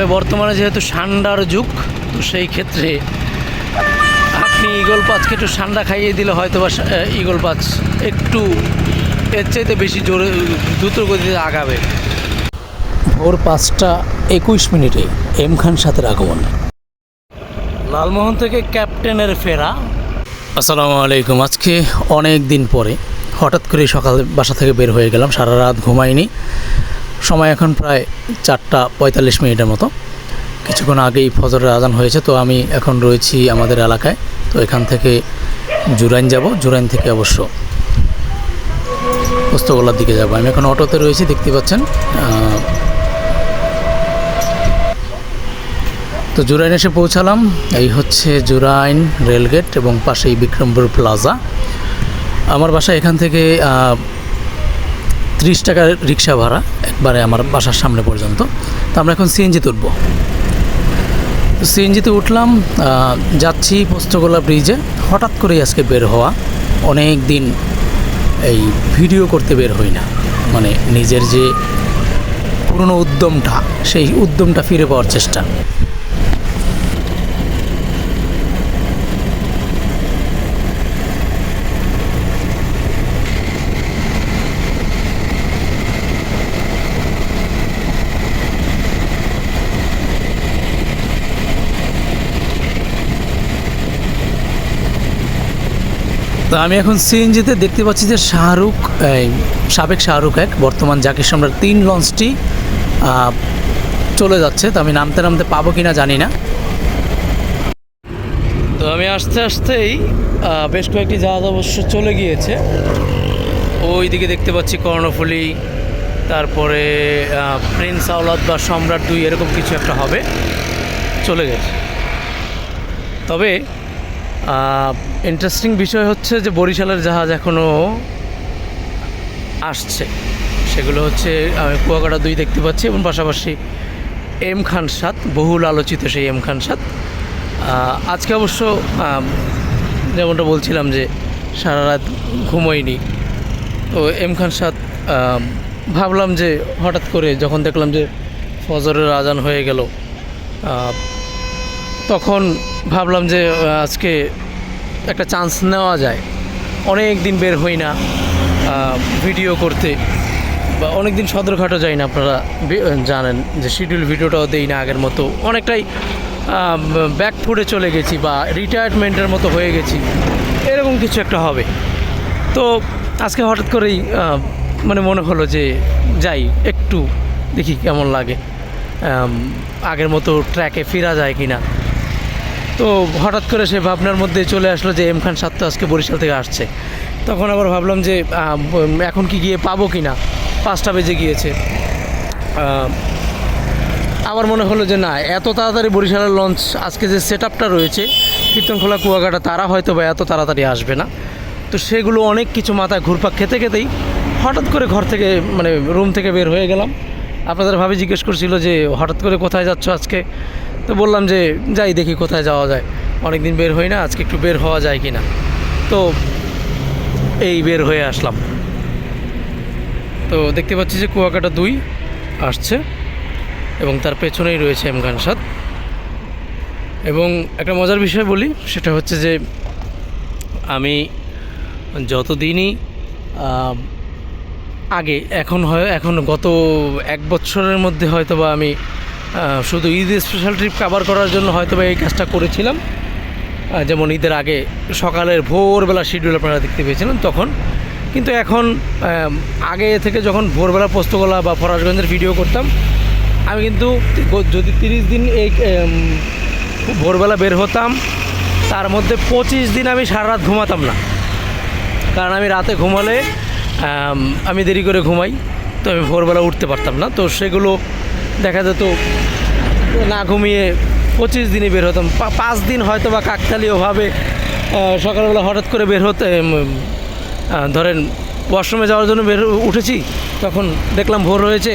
তবে বর্তমানে যেহেতু ঠান্ডার যুগ তো সেই ক্ষেত্রে আপনি ইগল পাচকে একটু ঠান্ডা খাইয়ে দিলে হয়তো বা ইগল পাচ একটু এর চাইতে বেশি জোরে দ্রুত গতিতে আগাবে। ভোর পাঁচটা একুশ মিনিটে এম খান সাথের আগমন। লালমোহন থেকে ক্যাপ্টেনের ফেরা। আসসালামু আলাইকুম। আজকে অনেক দিন পরে হঠাৎ করে সকাল বাসা থেকে বের হয়ে গেলাম সারা রাত ঘুমাইনি। সময় এখন প্রায় চারটা পঁয়তাল্লিশ মিনিটের মতো। কিছুক্ষণ আগেই ফজরের আজান হয়েছে, তো আমি এখন রয়েছি আমাদের এলাকায়। তো এখান থেকে জুরাইন যাব, জুরাইন থেকে অবশ্য পোস্তগোলার দিকে যাব। আমি এখন অটোতে রয়েছি, দেখতে পাচ্ছেন তো জুরাইন এসে পৌঁছালাম। এই হচ্ছে জুরাইন রেলগেট এবং পাশেই বিক্রমপুর প্লাজা। আমার বাসা এখান থেকে ত্রিশ টাকার রিক্সা ভাড়া একবারে আমার বাসার সামনে পর্যন্ত। তো আমরা এখন সিএনজিতে উঠবো। সিএনজিতে উঠলাম যাচ্ছি পোস্তগোলা ব্রিজে। হঠাৎ করেই আজকে বের হওয়া। অনেক দিন এই ভিডিও করতে বের হই না। মানে নিজের যে পুরনো উদ্যমটা, সেই উদ্যমটা ফিরে পাওয়ার চেষ্টা। তো আমি এখন সিএনজিতে দেখতে পাচ্ছি যে শাহরুখ সাবেক শাহরুখ এক, বর্তমান জাকির সম্রাট তিন লঞ্চটি চলে যাচ্ছে। তো আমি নামতে নামতে পাবো কিনা জানি না। তো আমি আস্তে আস্তেই বেশ কয়েকটি জাহাজ অবশ্য চলে গিয়েছে। ওই দিকে দেখতে পাচ্ছি কর্ণফুলি, তারপরে প্রিন্স আওলাদ বা সম্রাট দুই, এরকম কিছু একটা হবে, চলে গেছে। তবে ইন্টারেস্টিং বিষয় হচ্ছে যে বরিশালের জাহাজ এখনও আসছে। সেগুলো হচ্ছে, আমি কুয়াকাটা দুই দেখতে পাচ্ছি এবং পাশাপাশি এম খান সাত, বহুল আলোচিত সেই এম খান সাত। আজকে অবশ্য যেমনটা বলছিলাম যে সারা রাত ঘুমোইনি তো এম খান সাত ভাবলাম যে হঠাৎ করে যখন দেখলাম যে ফজরের আজান হয়ে গেল তখন ভাবলাম যে আজকে একটা চান্স নেওয়া যায়। অনেক দিন বের হই না ভিডিও করতে। বা অনেক দিন সদরঘাটও যাই না, আপনারা জানেন যে শিডিউল ভিডিওটাও দেই না আগের মতো। অনেকটাই ব্যাক ফুটে চলে গেছি বা রিটায়ারমেন্টের মতো হয়ে গেছি। এরকম কিছু একটা হবে। তো আজকে হঠাৎ করেই মানে মনে হলো যে, যাই, একটু দেখি কেমন লাগে। আগের মতো ট্র্যাকে ফেরা যায় কি না তো হঠাৎ করে সে ভাবনার মধ্যে চলে আসলো যে এম খান সাত তো আজকে বরিশাল থেকে আসছে। তখন আবার ভাবলাম যে এখন কি গিয়ে পাবো কি না পাঁচটা বেজে গিয়েছে। আবার মনে হলো যে না, এত তাড়াতাড়ি বরিশালের লঞ্চ, আজকে যে সেট আপটা রয়েছে, কীর্তনখোলা কুয়াকাটা তারা হয়তো বা এত তাড়াতাড়ি আসবে না। তো সেগুলো অনেক কিছু মাথায় ঘুরপাক খেতে খেতেই হঠাৎ করে ঘর থেকে মানে রুম থেকে বের হয়ে গেলাম। আপনাদের ভাবে জিজ্ঞেস করছিল যে, হঠাৎ করে কোথায় যাচ্ছ আজকে? তো বললাম যে, যাই দেখি কোথায় যাওয়া যায়। অনেক দিন বের হই না, আজকে একটু বের হওয়া যায় কি না তো এই বের হয়ে আসলাম। তো দেখতে পাচ্ছি যে কুয়াকাটা দুই আসছে এবং তার পেছনেই রয়েছে এমগান সাদ। এবং একটা মজার বিষয় বলি, সেটা হচ্ছে যে, আমি যতদিনই আগে, এখন হয়, এখন গত এক বছরের মধ্যে হয়তো বা আমি শুধু ঈদ স্পেশাল ট্রিপ কাভার করার জন্য হয়তো বা এই কাজটা করেছিলাম। যেমন ঈদের আগে সকালের ভোরবেলা শিডিউল আপনারা দেখতে পেয়েছিলেন তখন। কিন্তু এখন আগে থেকে যখন ভোরবেলা পোস্তগোলা বা ফরাসগঞ্জের ভিডিও করতাম, আমি কিন্তু যদি তিরিশ দিন এই ভোরবেলা বের হতাম, তার মধ্যে পঁচিশ দিন আমি সারা রাত ঘুমাতাম না। কারণ আমি রাতে ঘুমালে আম, দেরি করে ঘুমাই তো আমি ভোরবেলা উঠতে পারতাম না তো সেগুলো দেখা যেত না ঘুমিয়ে পঁচিশ দিনে বের হতাম। পাঁচ দিন হয়তো বা কাকতালীয়ভাবে আহ, সকালবেলা হঠাৎ করে বের হতে ধরেন ওয়াশরুমে যাওয়ার জন্য বের উঠেছি তখন দেখলাম ভোর হয়েছে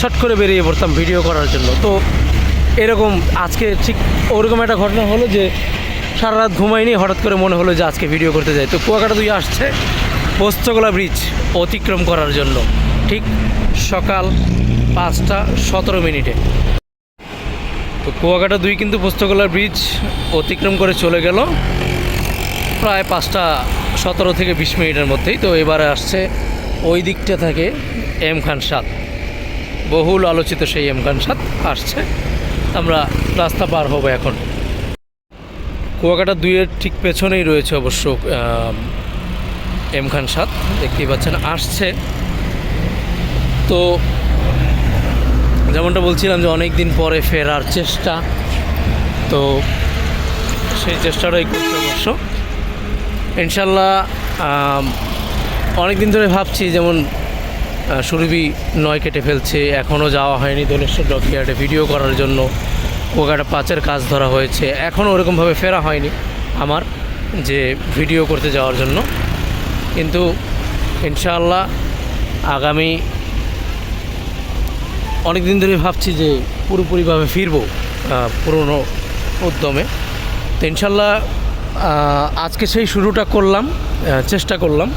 ছট করে বেরিয়ে পড়তাম ভিডিও করার জন্য। তো এরকম আজকে ঠিক ওরকম একটা ঘটনা হলো যে সারা রাত ঘুমাইনি হঠাৎ করে মনে হলো যে আজকে ভিডিও করতে যাই। তো কুয়াকাটা দুই আসছে পোস্তগোলা ব্রিজ অতিক্রম করার জন্য। ঠিক সকাল পাঁচটা সতেরো মিনিটে। তো কুয়াকাটা দুই কিন্তু পোস্তগোলা ব্রিজ অতিক্রম করে চলে গেল। প্রায় পাঁচটা সতেরো থেকে বিশ মিনিটের মধ্যেই। তো এবারে আসছে ওই দিকটা থাকে এম খান সাত বহুল আলোচিত সেই এম খান সাত আসছে। আমরা রাস্তা পার হব এখন। কুয়াকাটা দুইয়ের ঠিক পেছনেই রয়েছে অবশ্য এম খান সাত দেখতেই পাচ্ছেন, আসছে। তো যেমনটা বলছিলাম যে অনেক দিন পরে ফেরার চেষ্টা, তো সেই চেষ্টাটাই করতে অবশ্য ইনশাল্লাহ অনেক দিন ধরে ভাবছি যেমন সুরভি নয় কেটে ফেলছে, এখনও যাওয়া হয়নি দোলেশ্বর ডকইয়ার্ডে ভিডিও করার জন্য। কোকাটা পাঁচের কাজ ধরা হয়েছে, এখনও ওরকমভাবে ফেরা হয়নি আমার, যে ভিডিও করতে যাওয়ার জন্য। কিন্তু ইনশাআল্লাহ আগামী অনেক দিন ধরে ভাবছি যে পুরোপুরিভাবে ফিরবো পুরনো উদ্যমে। তো ইনশাল্লাহ আজকে সেই শুরুটা করলাম চেষ্টা করলাম।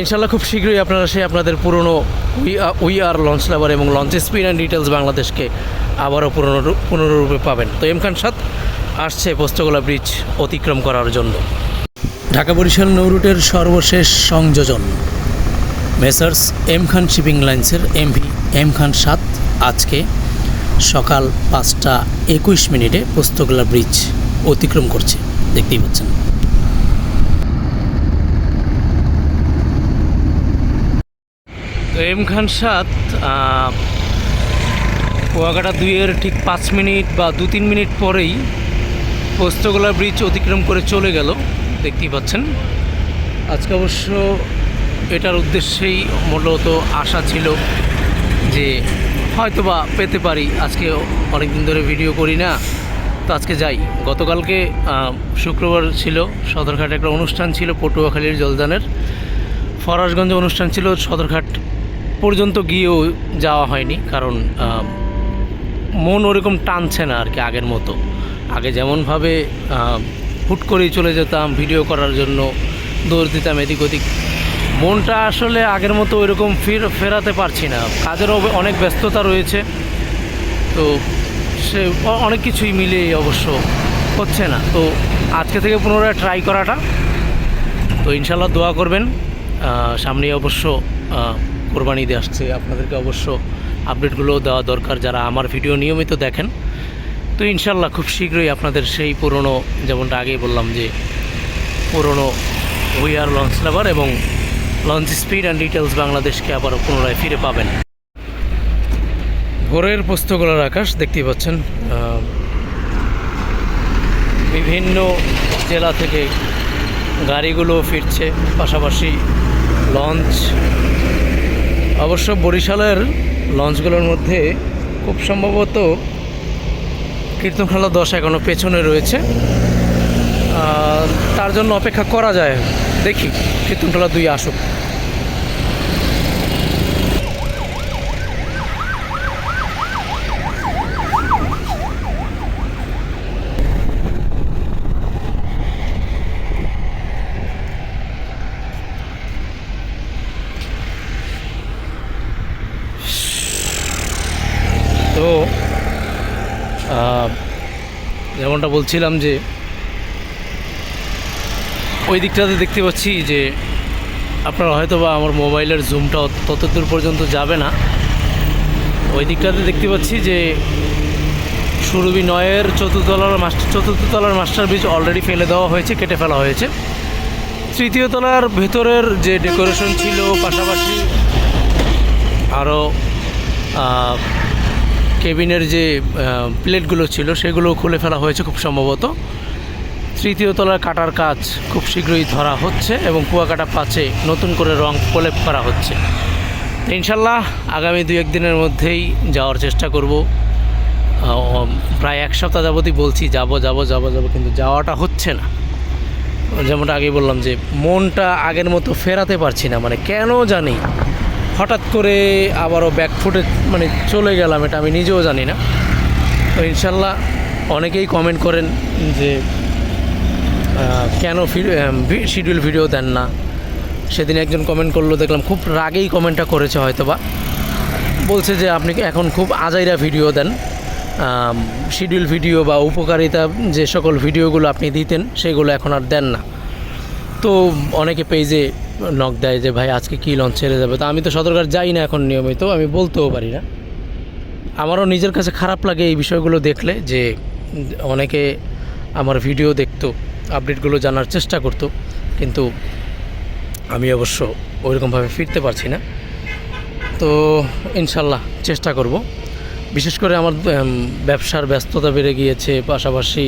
ইনশাল্লাহ খুব শীঘ্রই আপনারা সেই আপনাদের পুরনো we we are launch lover এবং লঞ্চ স্পিন অ্যান্ড ডিটেলস বাংলাদেশকে আবারও পুনরূপ পুনরূপে পাবেন। তো এম খান সাত আসছে পোস্তগোলা ব্রিজ অতিক্রম করার জন্য। ঢাকা বরিশাল নৌরুটের সর্বশেষ সংযোজন। মেসার্স এম খান শিপিং লাইন্সের এমভি এম খান সাত আজকে সকাল পাঁচটা একুশ মিনিটে পোস্তগোলা ব্রিজ অতিক্রম করছে। দেখতেই পাচ্ছেন। তো এম খান সাত কুয়াকাটা দুইয়ের ঠিক পাঁচ মিনিট বা দু তিন মিনিট পরেই পোস্তগোলা ব্রিজ অতিক্রম করে চলে গেল। দেখতেই পাচ্ছেন। আজকে অবশ্য এটার উদ্দেশ্যেই মূলত আশা ছিল যে হয়তো বা পেতে পারি। আজকে অনেক দিন ধরে ভিডিও করি না। তো আজকে যাই। গতকালকে শুক্রবার ছিল, সদরঘাটে একটা অনুষ্ঠান ছিল পটুয়াখালীর জলদানের। ফরাসগঞ্জে অনুষ্ঠান ছিল, সদরঘাট পর্যন্ত গিয়েও যাওয়া হয়নি কারণ মন ওরকম টানছে না আর কি আগের মতো। আগে যেমনভাবে হুট করেই চলে যেতাম ভিডিও করার জন্য, দৌড় দিতাম এদিক ওদিক। মনটা আসলে আগের মতো ওইরকম ফির, ফেরাতে পারছি না। কাজেরও অনেক ব্যস্ততা রয়েছে। তো সে অনেক কিছুই মিলে অবশ্য হচ্ছে না। তো আজকে থেকে পুনরায় ট্রাই করাটা। তো ইনশাল্লাহ দোয়া করবেন। সামনে অবশ্য কোরবানি ঈদ আসছে। আপনাদেরকে অবশ্য আপডেটগুলো দেওয়া দরকার যারা আমার ভিডিও নিয়মিত দেখেন। তো ইনশাল্লাহ খুব শীঘ্রই আপনাদের সেই পুরনো, যেমনটা আগেই বললাম যে পুরনো উই আর লঞ্চ লাভার এবং লঞ্চ স্পিড অ্যান্ড ডিটেলস বাংলাদেশকে আবার পুনরায় ফিরে পাবেন। ভোরের পোস্তগোলার আকাশ দেখতেই পাচ্ছেন বিভিন্ন জেলা থেকে গাড়িগুলো ফিরছে, পাশাপাশি লঞ্চ অবশ্য বরিশালের লঞ্চগুলোর মধ্যে খুব সম্ভবত কীর্তনখালা দশ এখনও পেছনে রয়েছে। তার জন্য অপেক্ষা করা যায়। দেখি, কীর্তনখালা দুই আসুক। তো যেমনটা বলছিলাম যে ওই দিকটাতে দেখতে পাচ্ছি যে আপনারা হয়তো বা আমার মোবাইলের জুমটা তত দূর পর্যন্ত যাবে না। ওই দিকটাতে দেখতে পাচ্ছি যে সুরভি নয়ের চতুর্থতলার মাস্টার চতুর্থ তলার মাস্টার ব্রিজ অলরেডি ফেলে দেওয়া হয়েছে, কেটে ফেলা হয়েছে। তৃতীয় তলার ভেতরের যে ডেকোরেশন ছিল, পাশাপাশি আরও কেবিনের যে প্লেটগুলো ছিল সেগুলো খুলে ফেলা হয়েছে খুব সম্ভবত। তৃতীয় তলার কাটার কাজ খুব শীঘ্রই ধরা হচ্ছে এবং কুয়াকাটা পাচে নতুন করে রং প্রলেপ করা হচ্ছে। ইনশাল্লাহ আগামী দু একদিনের মধ্যেই যাওয়ার চেষ্টা করব। প্রায় এক সপ্তাহ যাবতই বলছি, যাব যাব যাব যাব, কিন্তু যাওয়াটা হচ্ছে না। যেমনটা আগে বললাম যে, মনটা আগের মতো ফেরাতে পারছি না। মানে কেন জানি হঠাৎ করে আবারও ব্যাকফুটে মানে চলে গেলাম, এটা আমি নিজেও জানি না। তো ইনশাল্লাহ অনেকেই কমেন্ট করেন যে কেন শিডিউল ভিডিও দেন না? সেদিন একজন কমেন্ট করল, দেখলাম খুব রাগেই কমেন্টটা করেছে হয়তো বা বলছে যে, আপনি এখন খুব আজাইরা ভিডিও দেন। শিডিউল ভিডিও বা উপকারিতা যে সকল ভিডিওগুলো আপনি দিতেন, সেগুলো এখন আর দেন না। তো অনেকে পেজে নক দেয় যে, ভাই, আজকে কী লঞ্চ ছেড়ে যাবে? তো আমি তো সদরকার যাই না এখন নিয়মিত, আমি বলতেও পারি না। আমারও নিজের কাছে খারাপ লাগে এই বিষয়গুলো দেখলে যে, অনেকে আমার ভিডিও দেখতো আপডেটগুলো জানার চেষ্টা করতো, কিন্তু আমি অবশ্য ওইরকমভাবে ফিরতে পারছি না। তো ইনশাল্লাহ চেষ্টা করব। বিশেষ করে আমার ব্যবসার ব্যস্ততা বেড়ে গিয়েছে, পাশাপাশি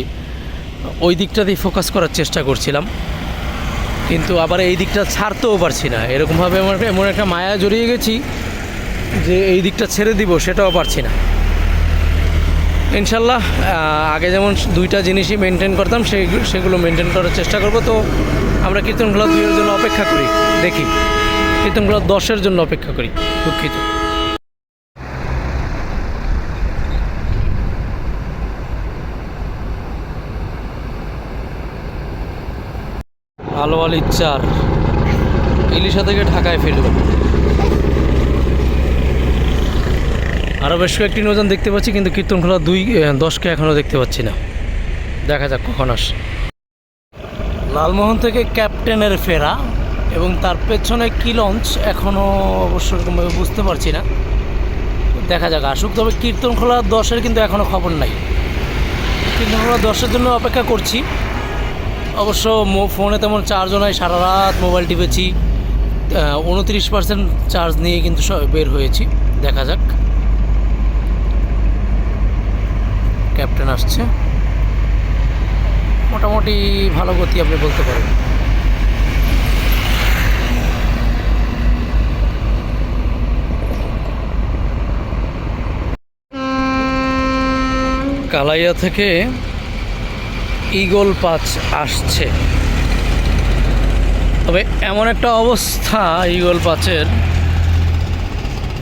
ওই দিকটাতেই ফোকাস করার চেষ্টা করছিলাম। কিন্তু আবার এই দিকটা ছাড়তেও পারছি না। এরকমভাবে আমার এমন একটা মায়া জড়িয়ে গেছি যে এই দিকটা ছেড়ে দিব, সেটাও পারছি না। ইনশাল্লাহ আগে যেমন দুইটা জিনিসই মেনটেন করতাম, সেই, সেগুলো মেনটেন করার চেষ্টা করব। তো আমরা কীর্তনখোলা দুইয়ের জন্য অপেক্ষা করি, দেখি। কীর্তনখোলা দশের জন্য অপেক্ষা করি, দুঃখিত। আলো আলির চার ইলিশা থেকে ঢাকায় ফিরল আরও বেশ কয়েকটি নৌযান দেখতে পাচ্ছি, কিন্তু কীর্তনখোলা দুই দশকে এখনও দেখতে পাচ্ছি না। দেখা যাক কখন আস। লালমোহন থেকে ক্যাপ্টেনের ফেরা এবং তার পেছনে কি লঞ্চ এখনও অবশ্য এরকমভাবে বুঝতে পারছি না। দেখা যাক আসুক, তবে কীর্তনখোলা দশের কিন্তু এখনও খবর নাই। কীর্তনখোলা দশের জন্য অপেক্ষা করছি। অবশ্য ফোনে তেমন চার্জ নাই, সারা রাত মোবাইল টিপেছি। উনত্রিশ পার্সেন্ট চার্জ নিয়ে কিন্তু বের হয়েছি, দেখা যাক। ক্যাপ্টেন আসছে। মোটামুটি ভালো গতি আপনি বলতে পারেন। কালাইয়া থেকে ইগল পাচ আসছে। তবে এমন একটা অবস্থা ইগল পাচের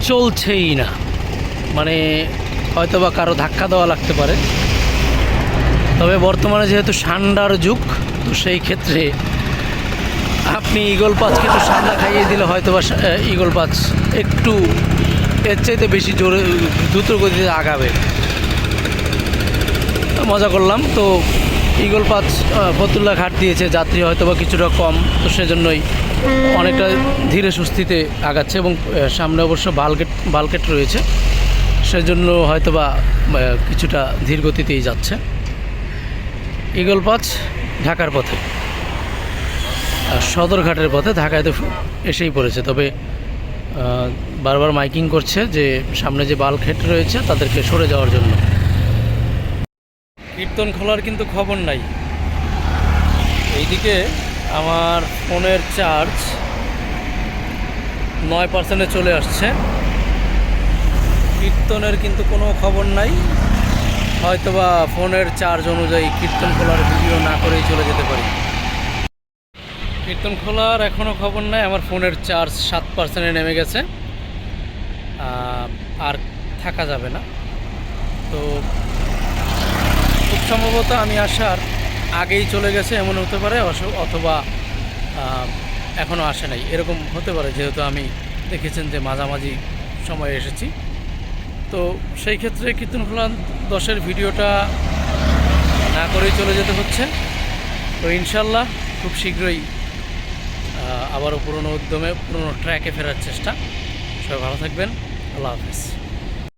চলছেই না। মানে হয়তো বা কারও ধাক্কা দেওয়া লাগতে পারে। তবে বর্তমানে যেহেতু ঠান্ডার যুগ, তো সেই ক্ষেত্রে আপনি ইগল পাচকে একটু ঠান্ডা খাইয়ে দিলে হয়তো বা ইগল পাচ একটু এর চাইতে বেশি জোরে, দ্রুত গতিতে আগাবে। মজা করলাম। তো ইগল পাঁচ ফতুল্লা ঘাট দিয়েছে, যাত্রী হয়তো বা কিছুটা কম, তো সেজন্যই অনেকটা ধীরে সুস্থিতে আগাচ্ছে এবং সামনে অবশ্য বালকেট বালকেট রয়েছে। সেজন্য হয়তো বা কিছুটা ধীর গতিতেই যাচ্ছে। ইগল পাঁচ ঢাকার পথে। সদরঘাটের পথে ঢাকায় তো এসেই পড়েছে, তবে বারবার মাইকিং করছে যে সামনে যে বালকেট রয়েছে, তাদেরকে সরে যাওয়ার জন্য। কীর্তন খোলার কিন্তু খবর নাই। এইদিকে আমার ফোনের চার্জ নয় পার্সেন্টে চলে আসছে। কীর্তনের কিন্তু কোনো খবর নাই। হয়তোবা ফোনের চার্জ অনুযায়ী কীর্তন খোলার ভিডিও না করেই চলে যেতে পারি। কীর্তন খোলার এখনও খবর নাই। আমার ফোনের চার্জ সাত পার্সেন্টে নেমে গেছে। আর থাকা যাবে না। তো সম্ভবত আমি আসার আগেই চলে গেছে, এমন হতে পারে অথবা এখনও আসে নাই। এরকম হতে পারে, যেহেতু আমি দেখেছেন যে মাঝামাঝি সময়ে এসেছি। তো সেই ক্ষেত্রে কীর্তনখোলা দশের ভিডিওটা না করেই চলে যেতে হচ্ছে। তো ইনশাল্লাহ খুব শীঘ্রই আবারও পুরনো উদ্যমে, পুরনো ট্র্যাকে ফেরার চেষ্টা। সবাই ভালো থাকবেন। আল্লাহ হাফিজ।